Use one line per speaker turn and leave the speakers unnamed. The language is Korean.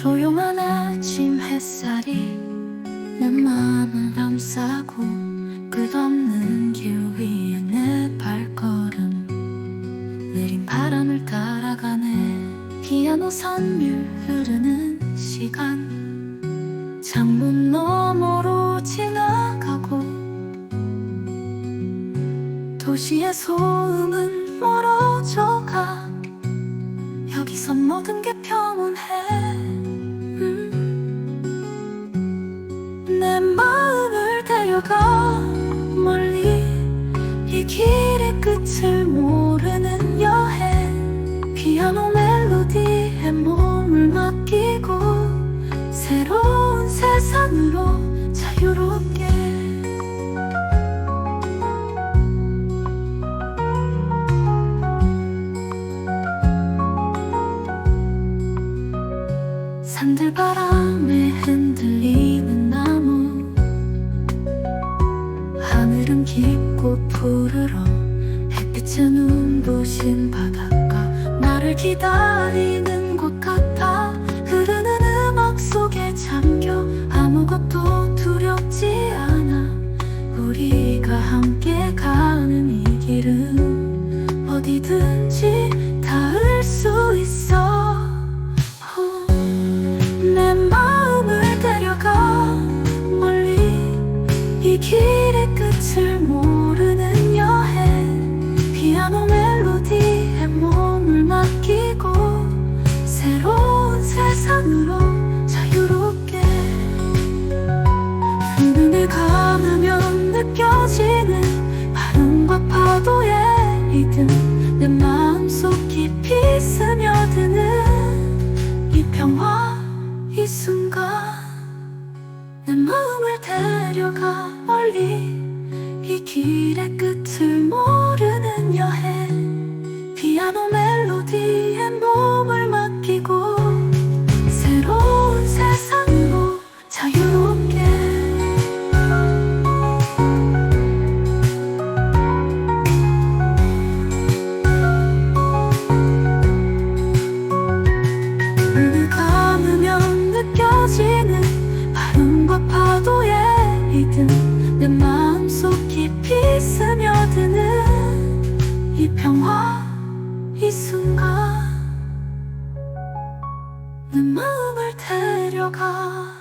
조용한 아침 햇살이 내 마음을 감싸고 끝없는 길 위에 내 발걸음. 느린 바람을 따라가네. 피아노 선율 흐르는 시간. 창문 너머로 지나가고 도시의 소음은 멀어져가. 여기서 모든 게 피아노 멜로디에 몸을 맡기고 새로운 세상으로 자유롭게. 산들바람에 흔들리는 나무 하늘은 깊고 푸르러 햇빛에 눈부신 나를 기다리는 곳 같아. 흐르는 음악 속에 잠겨. 아무것도 두렵지 않아. 우리가 함께 가는 이 길은 어디든지 닿을 수 있어. 어, 내 마음을 데려가. 멀리 이 길의 끝을 모르 리듬 내 마음속 깊이 스며드는 이 평화 이 순간. 내 마음을 데려가 멀리 이 길의 끝을 모르는 여행. 피아노 멜로디에 몸을 이든 내 마음속 깊이 스며드는 이 평화 이 순간. 내 마음을 데려가.